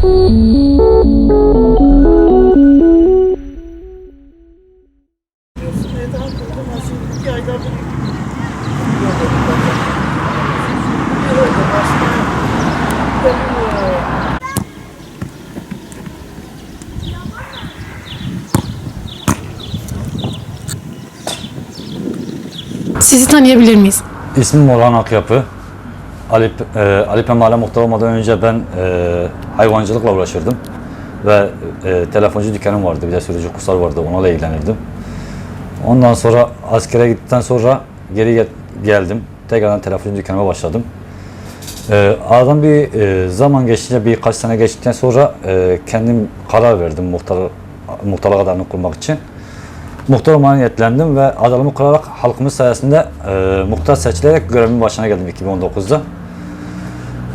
Sizi tanıyabilir miyiz? İsmim Orhan Akyapı. Alip, e, Alip'e mahalle olmadan önce ben e, hayvancılıkla uğraşırdım. Ve e, telefoncu dükkanım vardı, bir de sürücü kurslar vardı, onlarla ilgilenirdim. Ondan sonra askere gittikten sonra geri gel- geldim. Tekrardan telefoncu dükkanıma başladım. E, aradan bir e, zaman geçince, birkaç sene geçtikten sonra e, kendim karar verdim muhtar, muhtarlık adayını kurmak için. Muhtar olmaya niyetlendim ve adalımı kurarak halkımız sayesinde e, muhtar seçilerek görevimin başına geldim 2019'da.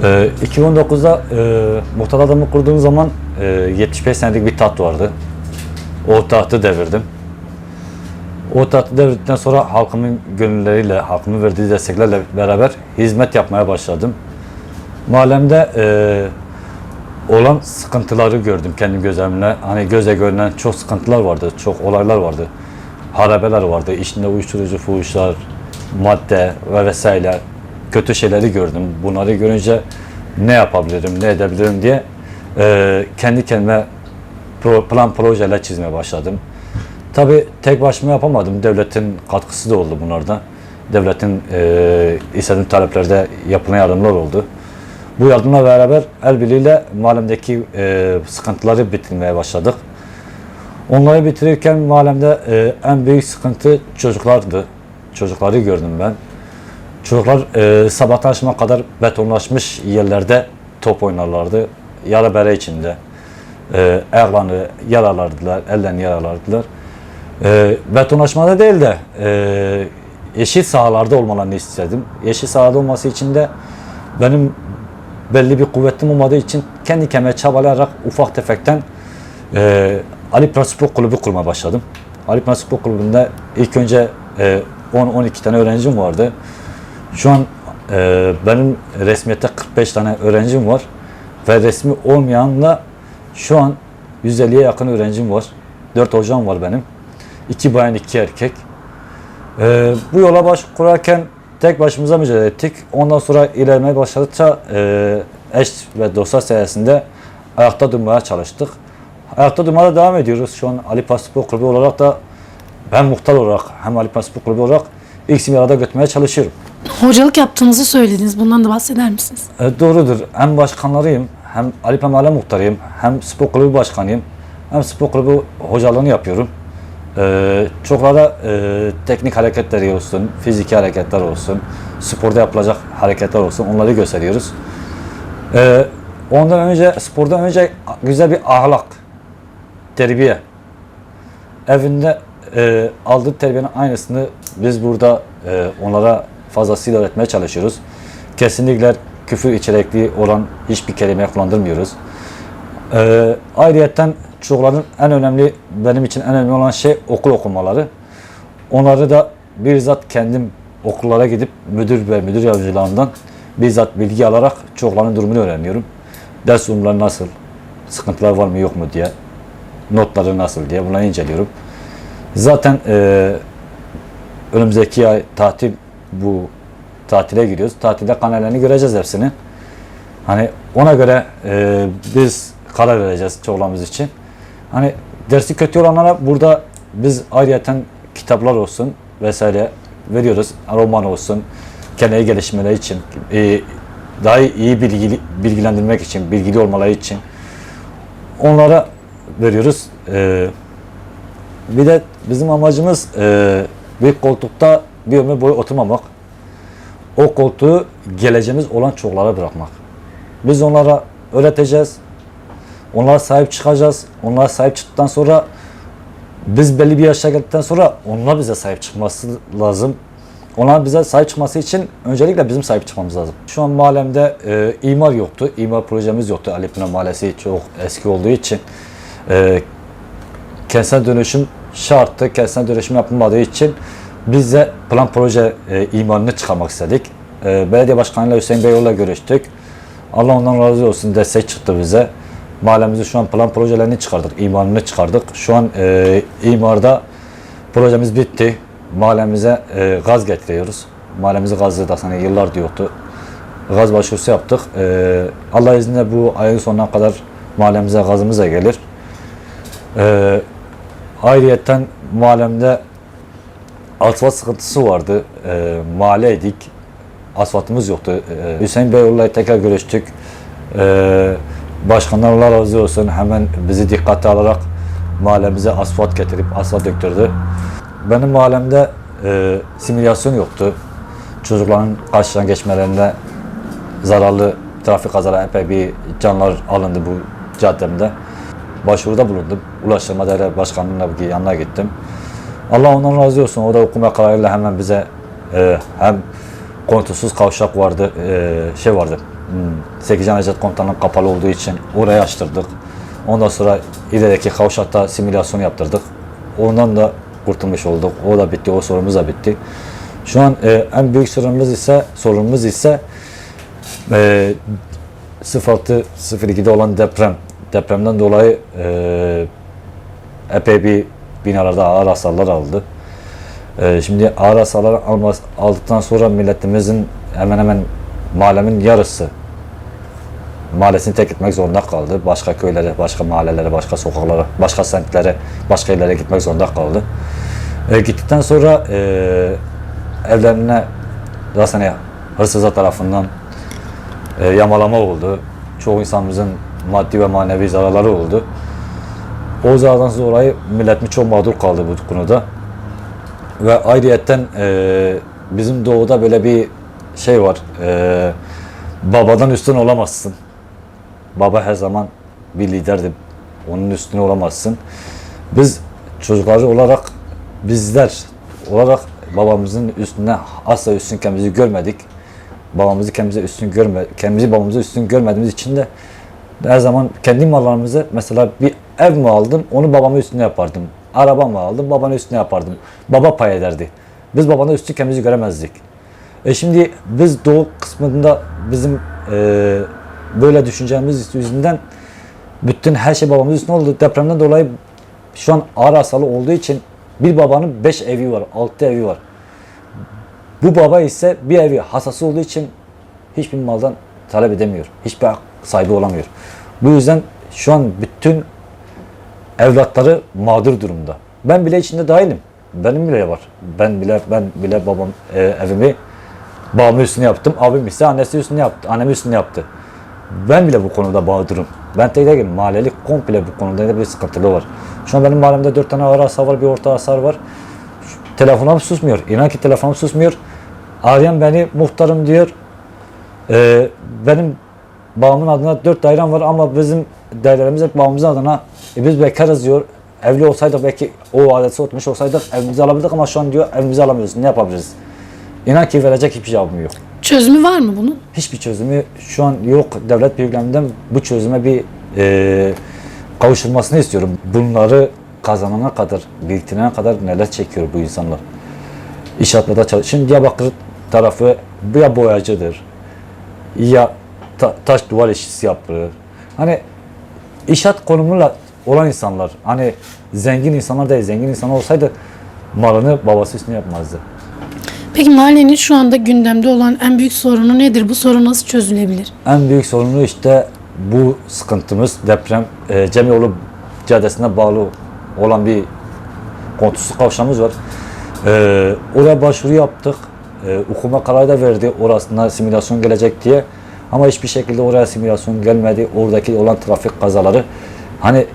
E, 2019'da e, muhtar adamı kurduğum zaman e, 75 senelik bir taht vardı. O tahtı devirdim. O tahtı devirdikten sonra halkımın gönülleriyle, halkımın verdiği desteklerle beraber hizmet yapmaya başladım. Mahallemde e, olan sıkıntıları gördüm kendim gözlerimle. Hani göze görünen çok sıkıntılar vardı, çok olaylar vardı. Harabeler vardı, içinde uyuşturucu, fuhuşlar, madde ve vesaire kötü şeyleri gördüm. Bunları görünce ne yapabilirim, ne edebilirim diye e, kendi kendime pro- plan projeler çizmeye başladım. Tabii tek başıma yapamadım. Devletin katkısı da oldu bunlarda. Devletin e, istediğim taleplerde yapılan yardımlar oldu. Bu yardımla beraber el birliğiyle mahallemdeki e, sıkıntıları bitirmeye başladık. Onları bitirirken mahallemde e, en büyük sıkıntı çocuklardı. Çocukları gördüm ben. Çocuklar e, sabahtan akşama kadar betonlaşmış yerlerde top oynarlardı. Yara bere içinde. E, ayaklarını yaralardılar, ellerini yaralardılar. E, betonlaşmada değil de e, yeşil sahalarda olmalarını istedim. Yeşil sahada olması için de benim belli bir kuvvetim olmadığı için kendi kendime çabalayarak ufak tefekten e, Ali Pınar Kulübü kurmaya başladım. Ali Pınar Kulübü'nde ilk önce e, 10-12 tane öğrencim vardı. Şu an e, benim resmiyette 45 tane öğrencim var ve resmi olmayanla şu an 150'ye yakın öğrencim var. 4 hocam var benim. 2 bayan 2 erkek. Ee, bu yola baş kurarken tek başımıza mücadele ettik. Ondan sonra ilerlemeye başladıkça e, eş ve dostlar sayesinde ayakta durmaya çalıştık. Ayakta durmaya devam ediyoruz. Şu an Ali Paspor Kulübü olarak da ben muhtar olarak hem Ali Paspor Kulübü olarak ikisini arada götürmeye çalışıyorum. Hocalık yaptığınızı söylediniz. Bundan da bahseder misiniz? E, doğrudur. Hem başkanlarıyım, hem Ali Pemale muhtarıyım, hem spor kulübü başkanıyım, hem spor kulübü hocalığını yapıyorum. E, çoklara e, teknik hareketleri olsun, fiziki hareketler olsun, sporda yapılacak hareketler olsun onları gösteriyoruz. E, ondan önce, spordan önce güzel bir ahlak, terbiye. Evinde e, aldığı terbiyenin aynısını biz burada e, onlara fazlasıyla öğretmeye çalışıyoruz. Kesinlikle küfür içerikli olan hiçbir kelime kullandırmıyoruz. E, ayrıyeten çocukların en önemli, benim için en önemli olan şey okul okumaları. Onları da bizzat kendim okullara gidip müdür ve müdür yardımcılarından bizzat bilgi alarak çocukların durumunu öğreniyorum. Ders durumları nasıl, sıkıntılar var mı yok mu diye, notları nasıl diye bunları inceliyorum. Zaten e, önümüzdeki ay tatil bu tatile giriyoruz. Tatilde kanallerini göreceğiz hepsini. Hani ona göre e, biz karar vereceğiz çocuklarımız için. Hani dersi kötü olanlara burada biz ayrıyeten kitaplar olsun vesaire veriyoruz. Roman olsun, kendi gelişmeleri için, e, daha iyi bilgili, bilgilendirmek için, bilgili olmaları için onlara veriyoruz. E, bir de bizim amacımız e, bir koltukta bir ömür boyu oturmamak. O koltuğu geleceğimiz olan çocuklara bırakmak. Biz onlara öğreteceğiz. Onlara sahip çıkacağız. Onlara sahip çıktıktan sonra biz belli bir yaşa geldikten sonra onlar bize sahip çıkması lazım. Onlar bize sahip çıkması için öncelikle bizim sahip çıkmamız lazım. Şu an mahallemde e, imar yoktu. İmar projemiz yoktu. Ali Pınar Mahallesi çok eski olduğu için. E, kentsel dönüşüm şarttı. Kentsel dönüşüm yapılmadığı için biz de plan proje e, imarını çıkarmak istedik. E, belediye başkanıyla Hüseyin Beyoğlu'yla görüştük. Allah ondan razı olsun destek çıktı bize. Mahallemizi şu an plan projelerini çıkardık, imarını çıkardık. Şu an e, imarda projemiz bitti. Mahallemize e, gaz getiriyoruz. Mahallemizi gazlı da hani yıllardır yoktu. Gaz başvurusu yaptık. E, Allah izniyle bu ayın sonuna kadar mahallemize gazımız da gelir. E, ayrıyetten mahallemde asfalt sıkıntısı vardı. E, mahalleydik. Asfaltımız yoktu. E, Hüseyin Beyoğlu'yla tekrar görüştük. E, başkanlar Allah razı olsun hemen bizi dikkate alarak mahallemize asfalt getirip asfalt döktürdü. Benim mahallemde e, simülasyon yoktu. Çocukların karşıdan geçmelerinde zararlı trafik kazaları epey bir canlar alındı bu caddemde. Başvuruda bulundum. Ulaştırma Daire Başkanlığı'na yanına gittim. Allah ondan razı olsun. O da okuma kararıyla hemen bize e, hem kontrolsüz kavşak vardı, e, şey vardı. Hmm, 8 Necdet Komutanı'nın kapalı olduğu için orayı açtırdık. Ondan sonra ilerideki kavşakta simülasyon yaptırdık. Ondan da kurtulmuş olduk. O da bitti, o sorumuz da bitti. Şu an e, en büyük sorunumuz ise sorunumuz ise e, 06-02'de olan deprem. Depremden dolayı e, epey bir binalarda ağır hasarlar aldı. E, şimdi ağır hasarlar almaz, aldıktan sonra milletimizin hemen hemen mahallemin yarısı mahallesini terk etmek zorunda kaldı. Başka köylere, başka mahallelere, başka sokaklara, başka semtlere, başka yerlere gitmek zorunda kaldı. E, gittikten sonra e, evlerine hani hırsızlar tarafından e, yamalama oldu. Çoğu insanımızın maddi ve manevi zararları oldu. O zarardan dolayı milletimiz çok mağdur kaldı bu konuda. Ve ayrıyetten e, bizim doğuda böyle bir şey var. E, babadan üstün olamazsın. Baba her zaman bir liderdi. Onun üstüne olamazsın. Biz çocukları olarak bizler olarak babamızın üstüne asla üstün kendimizi görmedik. Babamızı kendimize üstün görme, kendimizi babamıza üstün görmediğimiz için de her zaman kendi mallarımızı mesela bir ev mi aldım onu babama üstüne yapardım. Araba mı aldım babana üstüne yapardım. Baba pay ederdi. Biz babana üstün kendimizi göremezdik. E şimdi biz doğu kısmında bizim e, böyle düşüncemiz yüzünden bütün her şey babamız üstüne oldu. Depremden dolayı şu an ağır hasarlı olduğu için bir babanın beş evi var, altı evi var. Bu baba ise bir evi hasası olduğu için hiçbir maldan talep edemiyor. Hiçbir sahibi olamıyor. Bu yüzden şu an bütün evlatları mağdur durumda. Ben bile içinde dahilim. Benim bile var. Ben bile ben bile babam e, evimi babamın üstüne yaptım. Abim ise annesi üstüne yaptı. Annemi üstüne yaptı. Ben bile bu konuda mağdurum. Ben tek değilim. Mahalleli komple bu konuda bir sıkıntılı var. Şu an benim mahallemde dört tane ağır hasar var, bir orta hasar var. Telefonum susmuyor. İnan ki telefonum susmuyor. Arayan beni muhtarım diyor. Ee, benim babamın adına dört dairem var ama bizim dairelerimiz hep babamızın adına. E, biz bekarız diyor. Evli olsaydık belki o adeti oturmuş olsaydık evimizi alabilirdik ama şu an diyor evimizi alamıyoruz. Ne yapabiliriz? İnan ki verecek hiçbir cevabım yok. Çözümü var mı bunun? Hiçbir çözümü şu an yok. Devlet büyüklerinden bu çözüme bir e, kavuşulmasını istiyorum. Bunları kazanana kadar, biriktirene kadar neler çekiyor bu insanlar. İnşaatlarda çalış. Şimdi Diyarbakır tarafı ya boyacıdır, ya ta- taş duvar işçisi yapılır. Hani inşaat konumuyla olan insanlar, hani zengin insanlar değil, zengin insan olsaydı malını babası üstüne yapmazdı. Peki mahallenin şu anda gündemde olan en büyük sorunu nedir? Bu sorun nasıl çözülebilir? En büyük sorunu işte bu sıkıntımız deprem e, Cemiyolu Caddesi'ne bağlı olan bir kontrolsüz kavşağımız var. E, oraya başvuru yaptık. E, okuma kararı da verdi orasına simülasyon gelecek diye. Ama hiçbir şekilde oraya simülasyon gelmedi. Oradaki olan trafik kazaları hani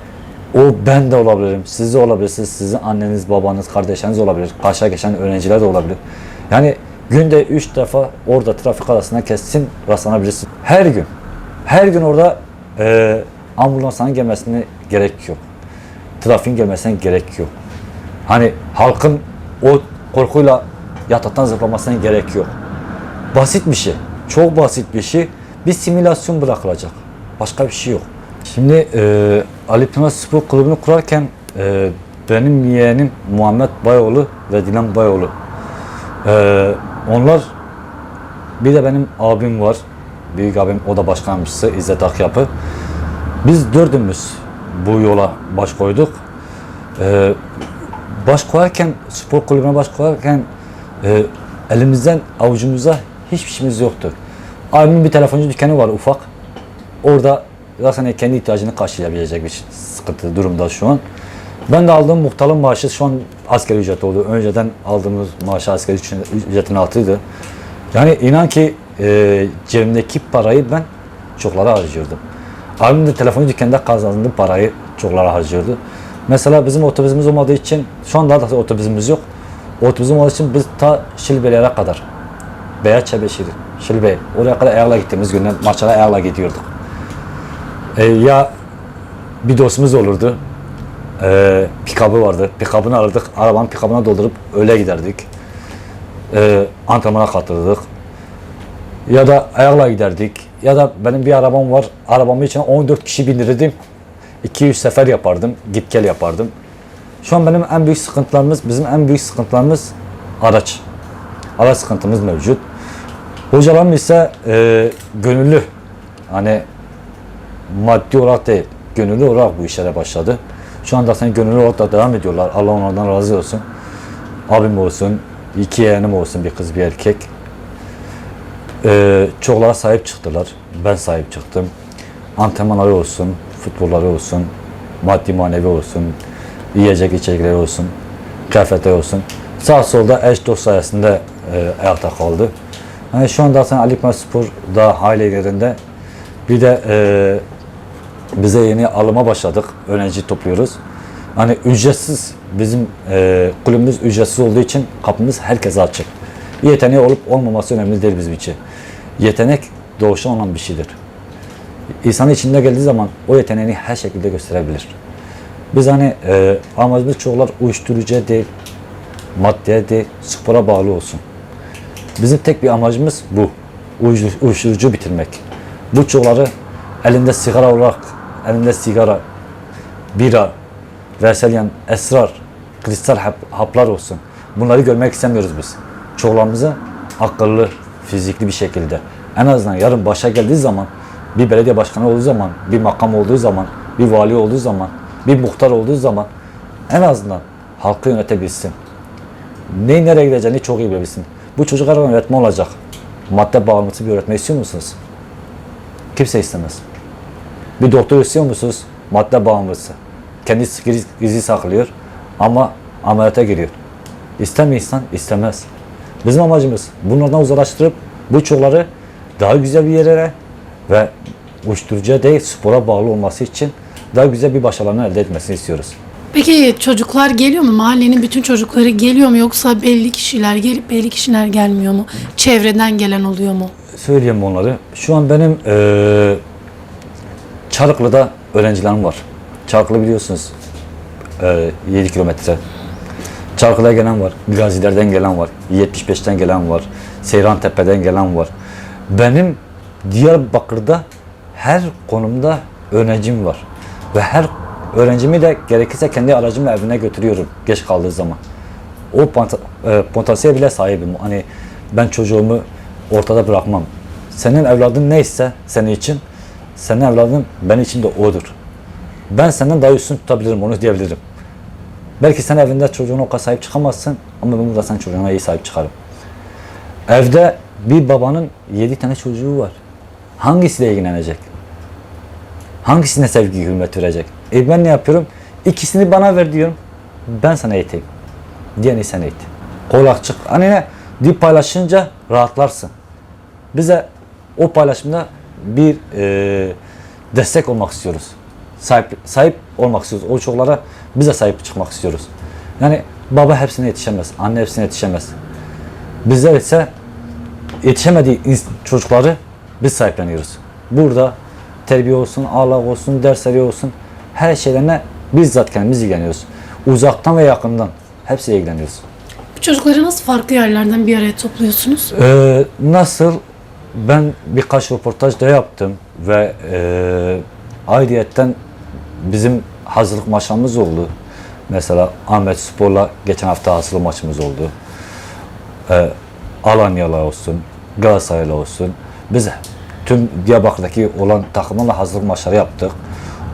o ben de olabilirim, siz de olabilirsiniz, sizin anneniz, babanız, kardeşleriniz olabilir, karşıya geçen öğrenciler de olabilir. Yani günde üç defa orada trafik kazasına kesin rastlanabilirsin. Her gün. Her gün orada e, ambulansların gelmesine gerek yok. Trafiğin gelmesine gerek yok. Hani halkın o korkuyla yataktan zıplamasına gerek yok. Basit bir şey. Çok basit bir şey. Bir simülasyon bırakılacak. Başka bir şey yok. Şimdi e, Ali Pınar Spor Kulübü'nü kurarken e, benim yeğenim Muhammed Bayoğlu ve Dilan Bayoğlu. E, onlar bir de benim abim var. Büyük abim o da başkanmışsı İzzet Akyapı. Biz dördümüz bu yola baş koyduk. Ee, baş koyarken, spor kulübüne baş koyarken e, elimizden avucumuza hiçbir şeyimiz yoktu. Abimin bir telefoncu dükkanı var ufak. Orada zaten kendi ihtiyacını karşılayabilecek bir sıkıntı durumda şu an. Ben de aldığım muhtarın maaşı şu an asgari ücret oldu. Önceden aldığımız maaş asgari ücretin altıydı. Yani inan ki e, cebimdeki parayı ben çoklara harcıyordum. Abim de telefon dükkanında kazandığı parayı çoklara harcıyordu. Mesela bizim otobüsümüz olmadığı için, şu an daha da otobüsümüz yok. Otobüsüm olmadığı için biz ta Şilbelere kadar, Beyaz Şilbe, oraya kadar ayakla gittiğimiz günler maçlara ayakla gidiyorduk. E, ya bir dostumuz olurdu, e, pikabı vardı, pikabını alırdık, arabanın pikabına doldurup öyle giderdik. E, antrenmana katılırdık. Ya da ayakla giderdik. Ya da benim bir arabam var. Arabamın içine 14 kişi bindirirdim. 200 sefer yapardım. Git gel yapardım. Şu an benim en büyük sıkıntılarımız, bizim en büyük sıkıntılarımız araç. Araç sıkıntımız mevcut. Hocalarım ise e, gönüllü. Hani maddi olarak değil, gönüllü olarak bu işlere başladı. Şu anda sen gönüllü olarak da devam ediyorlar. Allah onlardan razı olsun. Abim olsun, iki yeğenim olsun, bir kız bir erkek. Ee, çoklara sahip çıktılar. Ben sahip çıktım. Antrenmanları olsun, futbolları olsun, maddi manevi olsun, yiyecek içecekleri olsun, kıyafetleri olsun. Sağ solda eş dost sayesinde e, ayakta kaldı. Yani şu anda zaten Ali Ekber Spor da ailelerinde bir de e, bize yeni alıma başladık. Öğrenci topluyoruz. Hani ücretsiz bizim e, kulübümüz ücretsiz olduğu için kapımız herkese açık. Yeteneği olup olmaması önemli değil bizim için. Yetenek doğuştan olan bir şeydir. İnsanın içinde geldiği zaman o yeteneğini her şekilde gösterebilir. Biz hani e, amacımız çoğular uyuşturucuya değil, maddeye değil, spora bağlı olsun. Bizim tek bir amacımız bu. Uyuşturucu, bitirmek. Bu çoğuları elinde sigara olarak, elinde sigara, bira, verselyan, esrar, kristal hap- haplar olsun. Bunları görmek istemiyoruz biz. Çoğularımızı akıllı, fizikli bir şekilde. En azından yarın başa geldiği zaman, bir belediye başkanı olduğu zaman, bir makam olduğu zaman, bir vali olduğu zaman, bir muhtar olduğu zaman en azından halkı yönetebilsin. Neyin nereye gideceğini çok iyi bilebilsin. Bu çocuklar öğretmen olacak. Madde bağımlısı bir öğretmen istiyor musunuz? Kimse istemez. Bir doktor istiyor musunuz? Madde bağımlısı. Kendisi gizli, gizli saklıyor ama ameliyata giriyor. İstemiyor insan, istemez. Bizim amacımız bunlardan uzaklaştırıp bu çocukları daha güzel bir yere ve uyuşturucuya değil spora bağlı olması için daha güzel bir başarılarını elde etmesini istiyoruz. Peki çocuklar geliyor mu? Mahallenin bütün çocukları geliyor mu? Yoksa belli kişiler gelip belli kişiler gelmiyor mu? Çevreden gelen oluyor mu? Söyleyeyim onları. Şu an benim eee Çarıklı'da öğrencilerim var. Çarıklı biliyorsunuz eee 7 kilometre. Çarıklı'da gelen var, Gaziler'den gelen var, 75'ten gelen var, Seyran Tepe'den gelen var. Benim Diyarbakır'da her konumda öğrencim var. Ve her öğrencimi de gerekirse kendi aracımla evine götürüyorum geç kaldığı zaman. O e, potansiyel bile sahibim. Hani ben çocuğumu ortada bırakmam. Senin evladın neyse senin için, senin evladın benim için de odur. Ben senden daha üstün tutabilirim, onu diyebilirim. Belki sen evinde çocuğuna o kadar sahip çıkamazsın ama ben burada senin çocuğuna iyi sahip çıkarım. Evde bir babanın yedi tane çocuğu var. Hangisiyle ilgilenecek? Hangisine sevgi, hürmet verecek? E ben ne yapıyorum? İkisini bana ver diyorum. Ben sana eğiteyim. Diğerini sen eğit. Kol açık. Hani ne? Dip paylaşınca rahatlarsın. Bize o paylaşımda bir e, destek olmak istiyoruz. Sahip, sahip olmak istiyoruz. O çocuklara biz de sahip çıkmak istiyoruz. Yani baba hepsine yetişemez. Anne hepsine yetişemez. Bizler ise yetişemediği çocukları biz sahipleniyoruz. Burada terbiye olsun, ahlak olsun, dersleri olsun her şeylerine bizzat kendimiz ilgileniyoruz. Uzaktan ve yakından hepsiyle ilgileniyoruz. Bu çocukları nasıl farklı yerlerden bir araya topluyorsunuz? Ee, nasıl? Ben birkaç röportaj da yaptım ve e, ayrıyetten bizim hazırlık maçlarımız oldu. Mesela Ahmet Spor'la geçen hafta hazırlık maçımız oldu. Ee, Alanya'la olsun, Galatasaray'la olsun. Biz tüm Diyarbakır'daki olan takımlarla hazırlık maçları yaptık.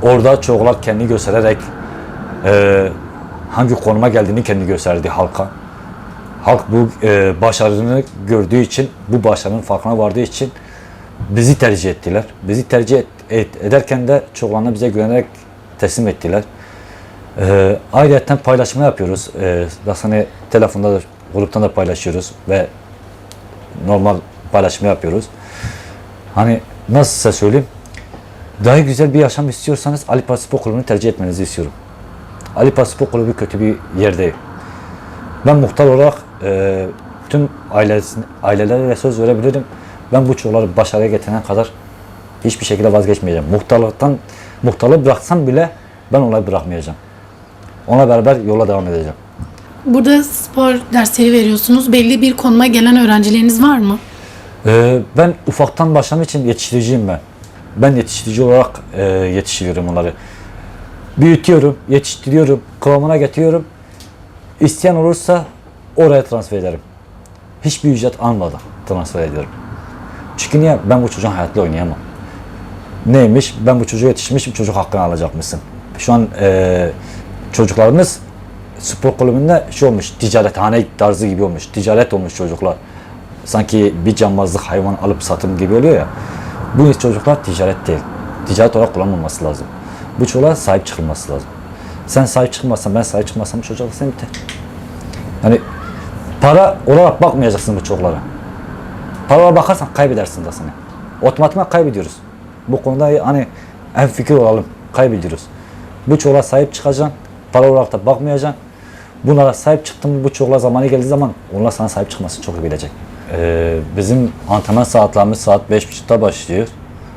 Orada çocuklar kendi göstererek e, hangi konuma geldiğini kendi gösterdi halka. Halk bu e, başarını gördüğü için, bu başarının farkına vardığı için bizi tercih ettiler. Bizi tercih et, et- ederken de çocuklarına bize güvenerek teslim ettiler. E, ayrıca paylaşımı yapıyoruz. E, hani telefonda da, gruptan da paylaşıyoruz ve normal paylaşımı yapıyoruz. Hani nasıl size söyleyeyim? Daha güzel bir yaşam istiyorsanız Ali Spor Kulübü'nü tercih etmenizi istiyorum. Ali Spor Kulübü kötü bir yer değil. Ben muhtar olarak e, tüm ailesine, ailelere söz verebilirim. Ben bu çocukları başarıya getirene kadar hiçbir şekilde vazgeçmeyeceğim. Muhtarlıktan, muhtarlığı bıraksam bile ben olayı bırakmayacağım. Onunla beraber yola devam edeceğim. Burada spor dersleri veriyorsunuz. Belli bir konuma gelen öğrencileriniz var mı? Ee, ben ufaktan başladığım için yetiştiriciyim ben. Ben yetiştirici olarak e, yetiştiriyorum onları. Büyütüyorum, yetiştiriyorum, kıvamına getiriyorum. İsteyen olursa oraya transfer ederim. Hiçbir ücret almadan transfer ediyorum. Çünkü niye? Ben bu çocuğun hayatıyla oynayamam. Neymiş? Ben bu çocuğu yetiştirmişim, çocuk hakkını alacakmışsın. Şu an e, çocuklarımız spor kulübünde şey olmuş, ticarethane tarzı gibi olmuş. Ticaret olmuş çocuklar sanki bir cambazlık hayvan alıp satım gibi oluyor ya. Bu çocuklar ticaret değil. Ticaret olarak kullanılmaması lazım. Bu çocuklara sahip çıkılması lazım. Sen sahip çıkmazsan, ben sahip çıkmazsam bu çocuklar sen biter. Yani para olarak bakmayacaksın bu çocuklara. Para bakarsan kaybedersin de seni. Otomatikman kaybediyoruz. Bu konuda hani en fikir olalım. Kaybediyoruz. Bu çocuklara sahip çıkacaksın. Para olarak da bakmayacaksın. Bunlara sahip çıktın bu çocuklar zamanı geldiği zaman onlar sana sahip çıkmasını çok iyi bilecek. Ee, bizim antrenman saatlerimiz saat 5.30'da başlıyor.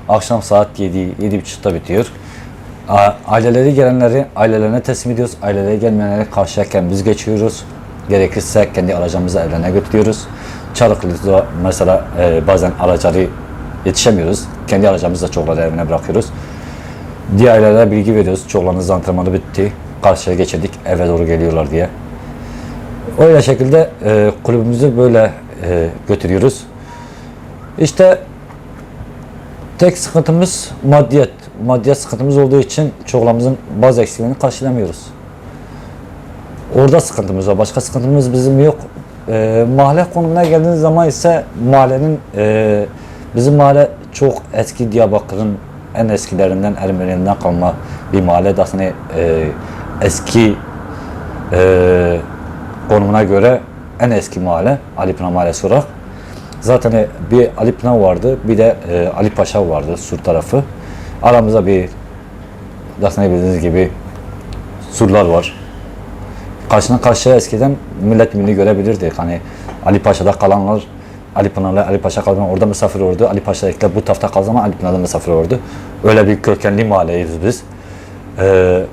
Akşam saat 7, 7.30'da bitiyor. A- Aileleri gelenleri ailelerine teslim ediyoruz. Aileleri gelmeyenleri karşıyken biz geçiyoruz. Gerekirse kendi aracımızı evlerine götürüyoruz. Çarıklı'da mesela e, bazen aracları yetişemiyoruz. Kendi aracımızla çocukları evine bırakıyoruz. Diğer ailelere bilgi veriyoruz. Çocuklarınız antrenmanı bitti. Karşıya geçirdik. Eve doğru geliyorlar diye. Öyle şekilde e, kulübümüzü böyle e, götürüyoruz. İşte tek sıkıntımız maddiyet. Maddiyet sıkıntımız olduğu için çocuklarımızın bazı eksiklerini karşılamıyoruz. Orada sıkıntımız var. Başka sıkıntımız bizim yok. E, mahalle konumuna geldiğiniz zaman ise mahallenin e, bizim mahalle çok eski Diyarbakır'ın en eskilerinden Ermeni'nden kalma bir mahalle. Aslında hani, e, eski e, konumuna göre en eski mahalle Ali Pınar Mahallesi olarak. Zaten e, bir Ali Pınar vardı, bir de e, Ali Paşa vardı sur tarafı. Aramızda bir zaten bildiğiniz gibi surlar var. Karşına karşıya eskiden millet milli görebilirdik. Hani Ali Paşa'da kalanlar Ali Pınar'la Ali Paşa kalan orada misafir olurdu. Ali Paşa'dakiler bu tarafta kaldığı zaman Ali Pınar'da misafir olurdu. Öyle bir kökenli mahalleyiz biz. Ee,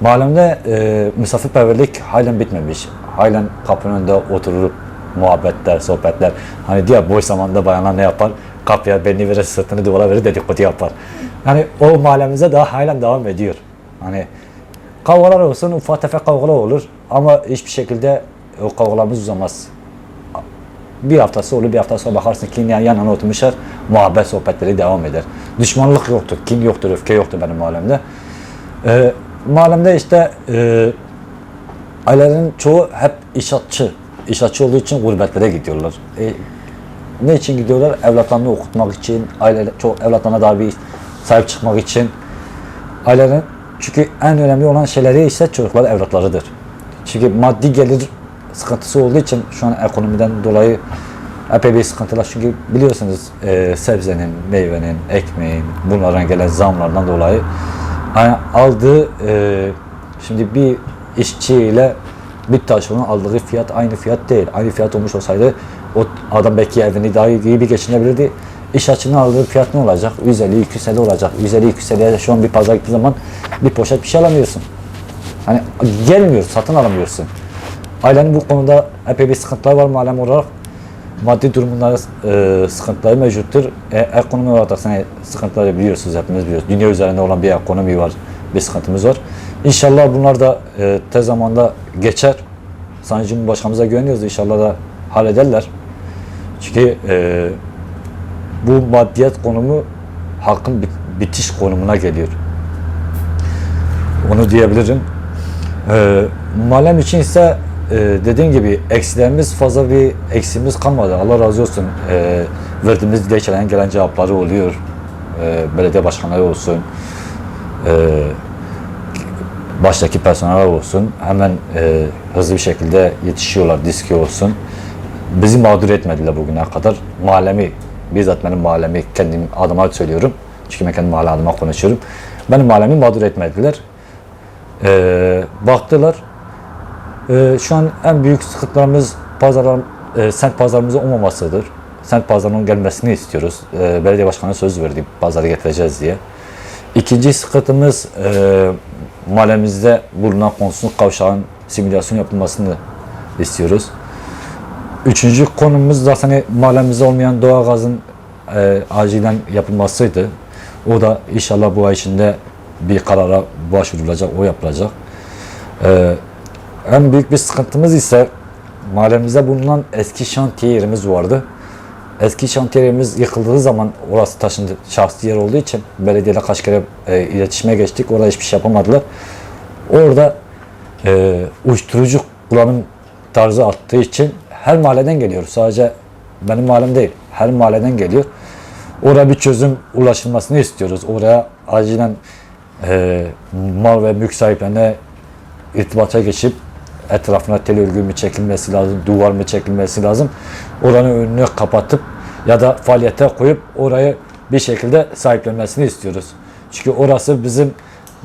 mahallemde e, misafirperverlik halen bitmemiş. Halen kapının önünde oturup muhabbetler, sohbetler. Hani diğer boş zamanda bayanlar ne yapar? Kapıya belini verir, sırtını duvara verir, dedikodu yapar. Yani o mahallemize daha halen devam ediyor. Hani kavgalar olsun, ufak tefek kavgalar olur ama hiçbir şekilde o kavgalarımız uzamaz. Bir haftası olur, bir hafta sonra bakarsın ki yan yana oturmuşlar, muhabbet sohbetleri devam eder. Düşmanlık yoktur, kin yoktur, öfke yoktur benim mahallemde. Ee, mahallemde işte e, ailelerin çoğu hep işatçı. İşatçı olduğu için gurbetlere gidiyorlar. E, ne için gidiyorlar? Evlatlarını okutmak için, aile çok evlatlarına daha bir sahip çıkmak için. Ailelerin çünkü en önemli olan şeyleri ise çocuklar evlatlarıdır. Çünkü maddi gelir sıkıntısı olduğu için şu an ekonomiden dolayı epey bir sıkıntılar. Çünkü biliyorsunuz e, sebzenin, meyvenin, ekmeğin bunlardan gelen zamlardan dolayı yani aldığı e, şimdi bir işçiyle bir taşeronun aldığı fiyat aynı fiyat değil. Aynı fiyat olmuş olsaydı o adam belki evini daha iyi bir geçinebilirdi. İş açığının aldığı fiyat ne olacak? 150-250 olacak. 150-250'ye şu an bir pazara gittiğin zaman bir poşet bir şey alamıyorsun. Hani gelmiyor, satın alamıyorsun. Ailenin bu konuda epey bir sıkıntılar var malum olarak. Maddi durumunda e, sıkıntıları mevcuttur. E, ekonomi olarak da hani sıkıntıları biliyorsunuz, hepimiz biliyoruz. Dünya üzerinde olan bir ekonomi var, bir sıkıntımız var. İnşallah bunlar da e, tez zamanda geçer. Sayın Cumhurbaşkanımıza güveniyoruz. İnşallah da hallederler. Çünkü e, bu maddiyet konumu halkın bit- bitiş konumuna geliyor. Onu diyebilirim. Ee, mahallem için ise e, dediğim gibi eksilerimiz fazla bir eksiğimiz kalmadı. Allah razı olsun. Ee, verdiğimiz dilekçelerin gelen cevapları oluyor. Ee, belediye başkanları olsun. Ee, baştaki personel olsun. Hemen e, hızlı bir şekilde yetişiyorlar. Diski olsun. Bizi mağdur etmediler bugüne kadar. Mahallemi, bizzat benim mahallemi kendim adıma söylüyorum. Çünkü ben kendi mahalle adıma konuşuyorum. Benim mahallemi mağdur etmediler. Ee, baktılar. Ee, şu an en büyük sıkıntılarımız pazarlar, e, semt pazarımızın olmamasıdır. Semt pazarının gelmesini istiyoruz. Ee, belediye başkanı söz verdi pazarı getireceğiz diye. İkinci sıkıntımız e, mahallemizde bulunan konsuz kavşağın simülasyon yapılmasını istiyoruz. Üçüncü konumuz da hani mahallemizde olmayan doğalgazın e, acilen yapılmasıydı. O da inşallah bu ay içinde bir karara başvurulacak, o yapılacak. E, en büyük bir sıkıntımız ise mahallemizde bulunan eski şantiye yerimiz vardı. Eski şantiye yerimiz yıkıldığı zaman orası taşındı, şahsi yer olduğu için belediyeyle kaç kere e, iletişime geçtik. Orada hiçbir şey yapamadılar. Orada e, uyuşturucu kullanım tarzı arttığı için her mahalleden geliyor. Sadece benim mahallem değil. Her mahalleden geliyor. Oraya bir çözüm ulaşılmasını istiyoruz. Oraya acilen e, mal ve mülk sahiplerine irtibata geçip etrafına tel örgü mü çekilmesi lazım, duvar mı çekilmesi lazım. Oranın önünü kapatıp ya da faaliyete koyup orayı bir şekilde sahiplenmesini istiyoruz. Çünkü orası bizim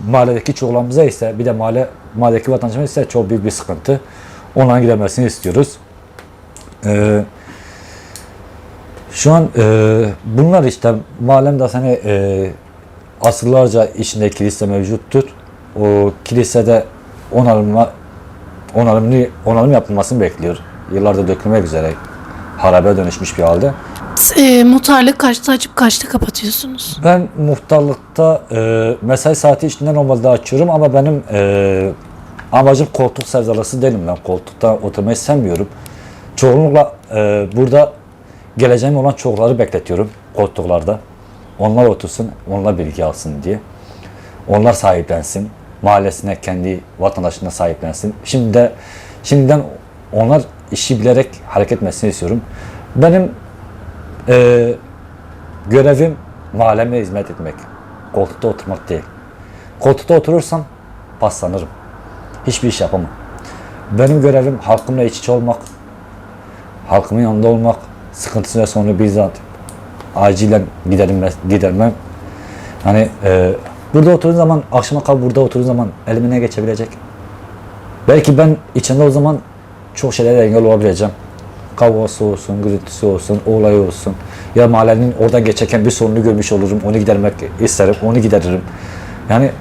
mahalledeki çoğulamıza ise bir de mahalle mahalledeki vatandaşımız ise çok büyük bir sıkıntı. Onların gidemesini istiyoruz. Ee, şu an e, bunlar işte mahallemde hani e, asırlarca içinde kilise mevcuttur. O kilisede onarılma onarımlı onarım yapılmasını bekliyor. Yıllardır dökülmek üzere harabe dönüşmüş bir halde. E, muhtarlık kaçta açıp kaçta kapatıyorsunuz? Ben muhtarlıkta e, mesai saati içinden normalde açıyorum ama benim e, amacım koltuk sevdalısı değilim ben. Koltukta oturmayı sevmiyorum. Çoğunlukla e, burada geleceğim olan çocukları bekletiyorum koltuklarda. Onlar otursun, onlar bilgi alsın diye. Onlar sahiplensin. Mahallesine, kendi vatandaşına sahiplensin. Şimdi de, şimdiden onlar işi bilerek hareket etmesini istiyorum. Benim e, görevim mahalleme hizmet etmek. Koltukta oturmak değil. Koltukta oturursam paslanırım. Hiçbir iş yapamam. Benim görevim halkımla iç içe olmak, halkımın yanında olmak, sıkıntısıyla sonra bizzat acilen giderilme, gidermem. Hani e, burada oturduğum zaman, akşama kadar burada oturduğum zaman elime ne geçebilecek? Belki ben içinde o zaman çok şeylere engel olabileceğim. Kavgası olsun, gürültüsü olsun, olay olsun. Ya mahallenin oradan geçerken bir sorunu görmüş olurum, onu gidermek isterim, onu gideririm. Yani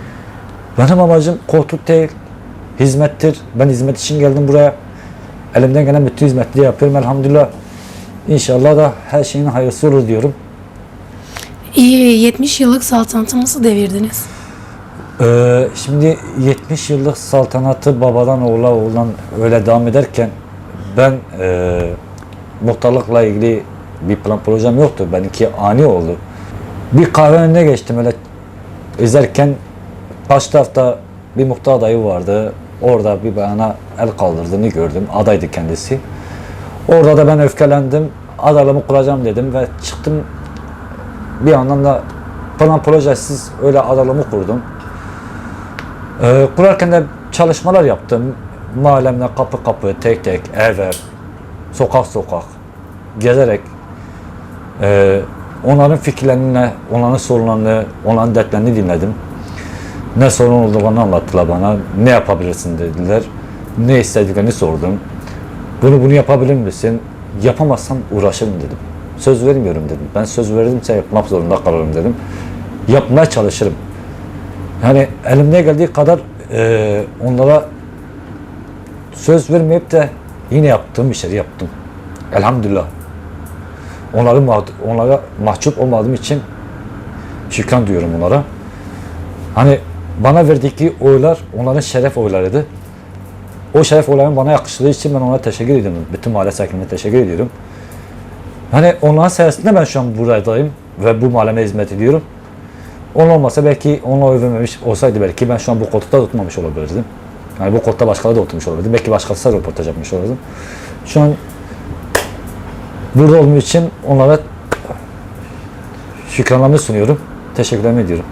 benim amacım koltuk değil, hizmettir. Ben hizmet için geldim buraya. Elimden gelen bütün hizmetleri yapıyorum elhamdülillah. İnşallah da her şeyin hayırlısı olur diyorum. İyi 70 yıllık saltanatı nasıl devirdiniz? Ee, şimdi 70 yıllık saltanatı babadan oğula oğlan öyle devam ederken ben e, muhtarlıkla ilgili bir plan projem yoktu. Benimki ani oldu. Bir kahve önüne geçtim öyle izlerken baş tarafta bir muhtar adayı vardı. Orada bir bayana el kaldırdığını gördüm. Adaydı kendisi. Orada da ben öfkelendim. Adaylığımı kuracağım dedim ve çıktım. Bir yandan da plan projesiz öyle adaylığımı kurdum. Ee, kurarken de çalışmalar yaptım. Mahallemde kapı kapı, tek tek, ev ev, sokak sokak gezerek e, onların fikirlerini, onların sorunlarını, onların dertlerini dinledim. Ne sorun olduğunu anlattılar bana. Ne yapabilirsin dediler. Ne istediklerini sordum. Bunu bunu yapabilir misin? Yapamazsan uğraşırım dedim. Söz vermiyorum dedim. Ben söz verdimse yapmak zorunda kalırım dedim. Yapmaya çalışırım. Yani elimde geldiği kadar e, onlara söz vermeyip de yine yaptığım işleri yaptım. Elhamdülillah. Onları onlara mahcup olmadığım için şükran diyorum onlara. Hani bana verdikleri oylar onların şeref oylarıydı. O şeref oyların bana yakıştığı için ben ona teşekkür ediyorum. Bütün mahalle sakinlerine teşekkür ediyorum. Hani onların sayesinde ben şu an buradayım ve bu mahalleme hizmet ediyorum. Onun olmasa belki onunla oy vermemiş olsaydı belki ben şu an bu koltukta oturmamış olabilirdim. Yani bu koltukta başkaları da oturmuş olabilirdi. Belki başkası da röportaj yapmış olurdum. Şu an burada olduğum için onlara şükranlarımı sunuyorum. Teşekkürlerimi ediyorum.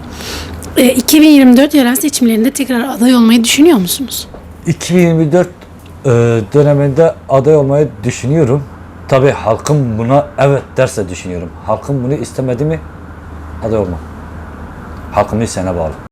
E, 2024 yerel seçimlerinde tekrar aday olmayı düşünüyor musunuz? 2024 e, döneminde aday olmayı düşünüyorum. Tabii halkım buna evet derse düşünüyorum. Halkım bunu istemedi mi aday olmam. Halkımın isteğine bağlı.